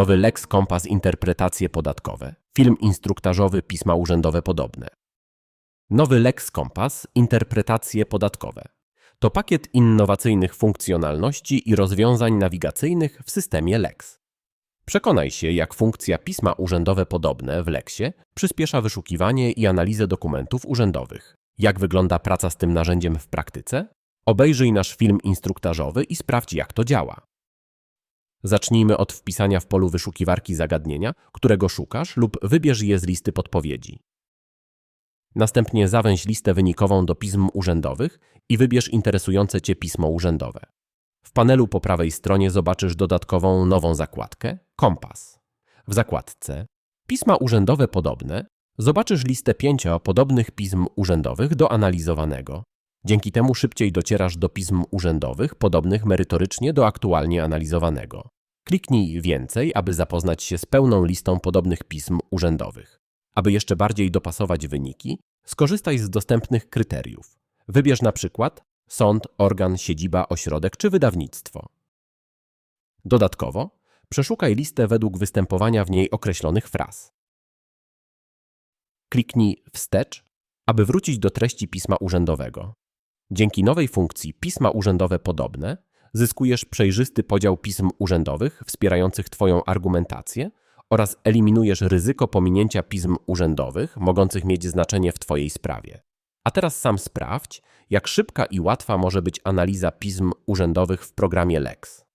Nowy Lex Kompas Interpretacje podatkowe. Film instruktażowy Pisma urzędowe podobne. Nowy Lex Kompas Interpretacje podatkowe. To pakiet innowacyjnych funkcjonalności i rozwiązań nawigacyjnych w systemie Lex. Przekonaj się, jak funkcja pisma urzędowe podobne w Lexie przyspiesza wyszukiwanie i analizę dokumentów urzędowych. Jak wygląda praca z tym narzędziem w praktyce? Obejrzyj nasz film instruktażowy i sprawdź, jak to działa. Zacznijmy od wpisania w polu wyszukiwarki zagadnienia, którego szukasz, lub wybierz je z listy podpowiedzi. Następnie zawęź listę wynikową do pism urzędowych i wybierz interesujące Cię pismo urzędowe. W panelu po prawej stronie zobaczysz dodatkową nową zakładkę Kompas. W zakładce Pisma urzędowe podobne zobaczysz listę pięciu podobnych pism urzędowych do analizowanego. Dzięki temu szybciej docierasz do pism urzędowych podobnych merytorycznie do aktualnie analizowanego. Kliknij więcej, aby zapoznać się z pełną listą podobnych pism urzędowych. Aby jeszcze bardziej dopasować wyniki, skorzystaj z dostępnych kryteriów. Wybierz na przykład sąd, organ, siedziba, ośrodek czy wydawnictwo. Dodatkowo przeszukaj listę według występowania w niej określonych fraz. Kliknij Wstecz, aby wrócić do treści pisma urzędowego. Dzięki nowej funkcji Pisma urzędowe podobne zyskujesz przejrzysty podział pism urzędowych wspierających Twoją argumentację oraz eliminujesz ryzyko pominięcia pism urzędowych mogących mieć znaczenie w Twojej sprawie. A teraz sam sprawdź, jak szybka i łatwa może być analiza pism urzędowych w programie Lex.